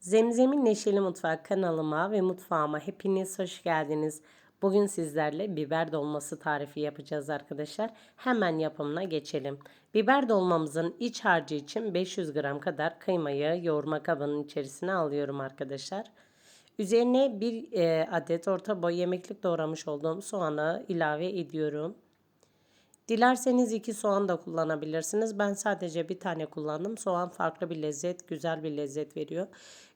Zemzem'in Neşeli Mutfak kanalıma ve mutfağıma hepiniz hoş geldiniz. Bugün sizlerle biber dolması tarifi yapacağız arkadaşlar. Hemen yapımına geçelim. Biber dolmamızın iç harcı için 500 gram kadar kıymayı yoğurma kabının içerisine alıyorum arkadaşlar. Üzerine bir e, adet orta boy yemeklik doğramış olduğum soğanı ilave ediyorum. Dilerseniz iki soğan da kullanabilirsiniz. Ben sadece bir tane kullandım. Soğan farklı bir lezzet, güzel bir lezzet veriyor.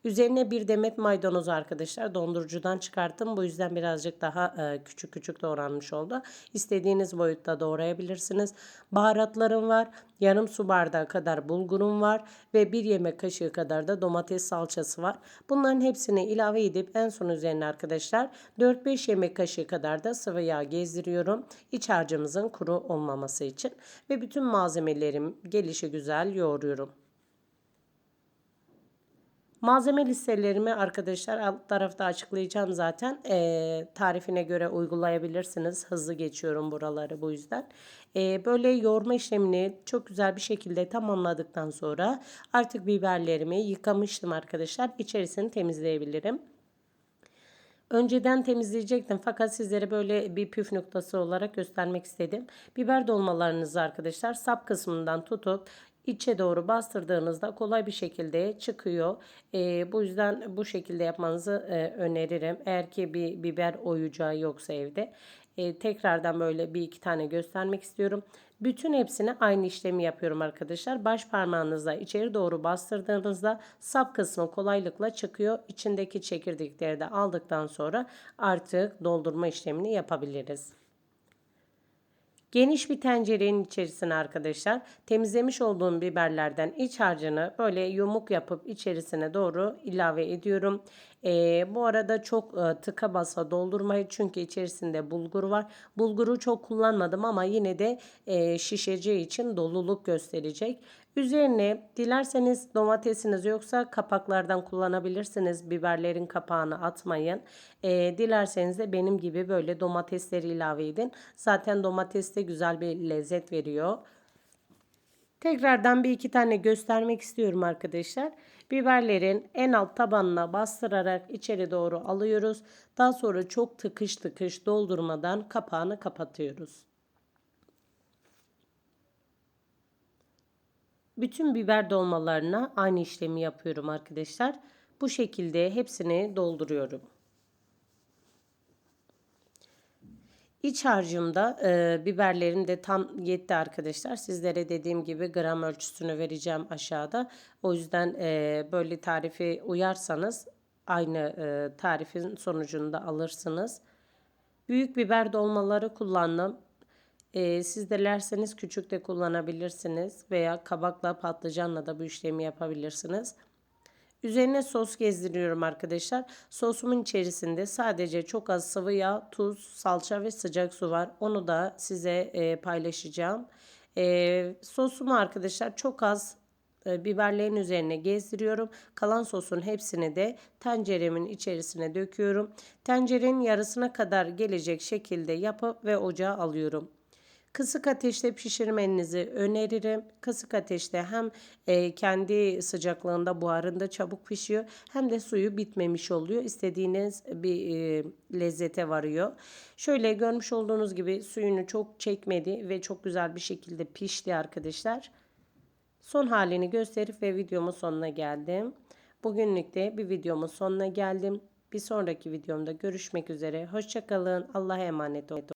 Üzerine bir demet maydanoz arkadaşlar dondurucudan çıkarttım. Bu yüzden birazcık daha e, küçük küçük doğranmış oldu. İstediğiniz boyutta doğrayabilirsiniz. Baharatlarım var. Yarım su bardağı kadar bulgurum var ve bir yemek kaşığı kadar da domates salçası var. Bunların hepsini ilave edip en son üzerine arkadaşlar 4-5 yemek kaşığı kadar da sıvı yağ gezdiriyorum. İç harcımızın kuru olmaması için ve bütün malzemelerim gelişi güzel yoğuruyorum. Malzeme listelerimi arkadaşlar alt tarafta açıklayacağım zaten. E, tarifine göre uygulayabilirsiniz. Hızlı geçiyorum buraları bu yüzden. E, böyle yoğurma işlemini çok güzel bir şekilde tamamladıktan sonra artık biberlerimi yıkamıştım arkadaşlar. İçerisini temizleyebilirim. Önceden temizleyecektim fakat sizlere böyle bir püf noktası olarak göstermek istedim. Biber dolmalarınızı arkadaşlar sap kısmından tutup içe doğru bastırdığınızda kolay bir şekilde çıkıyor. E, bu yüzden bu şekilde yapmanızı e, öneririm. Eğer ki bir biber oyacağı yoksa evde. E, tekrardan böyle bir iki tane göstermek istiyorum. Bütün hepsini aynı işlemi yapıyorum arkadaşlar. Baş parmağınızla içeri doğru bastırdığınızda sap kısmı kolaylıkla çıkıyor. İçindeki çekirdekleri de aldıktan sonra artık doldurma işlemini yapabiliriz. Geniş bir tencerenin içerisine arkadaşlar temizlemiş olduğum biberlerden iç harcını böyle yumuk yapıp içerisine doğru ilave ediyorum. Ee, bu arada çok e, tıka basa doldurmayı çünkü içerisinde bulgur var. Bulguru çok kullanmadım ama yine de e, şişeceği için doluluk gösterecek. Üzerine dilerseniz domatesiniz yoksa kapaklardan kullanabilirsiniz. Biberlerin kapağını atmayın. E, dilerseniz de benim gibi böyle domatesleri ilave edin. Zaten domates de güzel bir lezzet veriyor. Tekrardan bir iki tane göstermek istiyorum arkadaşlar. Biberlerin en alt tabanına bastırarak içeri doğru alıyoruz. Daha sonra çok tıkış tıkış doldurmadan kapağını kapatıyoruz. Bütün biber dolmalarına aynı işlemi yapıyorum arkadaşlar. Bu şekilde hepsini dolduruyorum. İç harcımda e, biberlerim de tam yetti arkadaşlar. Sizlere dediğim gibi gram ölçüsünü vereceğim aşağıda. O yüzden e, böyle tarifi uyarsanız aynı e, tarifin sonucunda alırsınız. Büyük biber dolmaları kullandım. E, siz dilerseniz küçük de kullanabilirsiniz veya kabakla patlıcanla da bu işlemi yapabilirsiniz. Üzerine sos gezdiriyorum arkadaşlar. Sosumun içerisinde sadece çok az sıvı yağ, tuz, salça ve sıcak su var. Onu da size e, paylaşacağım. E, sosumu arkadaşlar çok az e, biberlerin üzerine gezdiriyorum. Kalan sosun hepsini de tenceremin içerisine döküyorum. Tencerenin yarısına kadar gelecek şekilde yapıp ve ocağa alıyorum. Kısık ateşte pişirmenizi öneririm. Kısık ateşte hem e, kendi sıcaklığında buharında çabuk pişiyor hem de suyu bitmemiş oluyor. İstediğiniz bir e, lezzete varıyor. Şöyle görmüş olduğunuz gibi suyunu çok çekmedi ve çok güzel bir şekilde pişti arkadaşlar. Son halini gösterip ve videomun sonuna geldim. Bugünlük de bir videomun sonuna geldim. Bir sonraki videomda görüşmek üzere. Hoşçakalın. Allah'a emanet olun.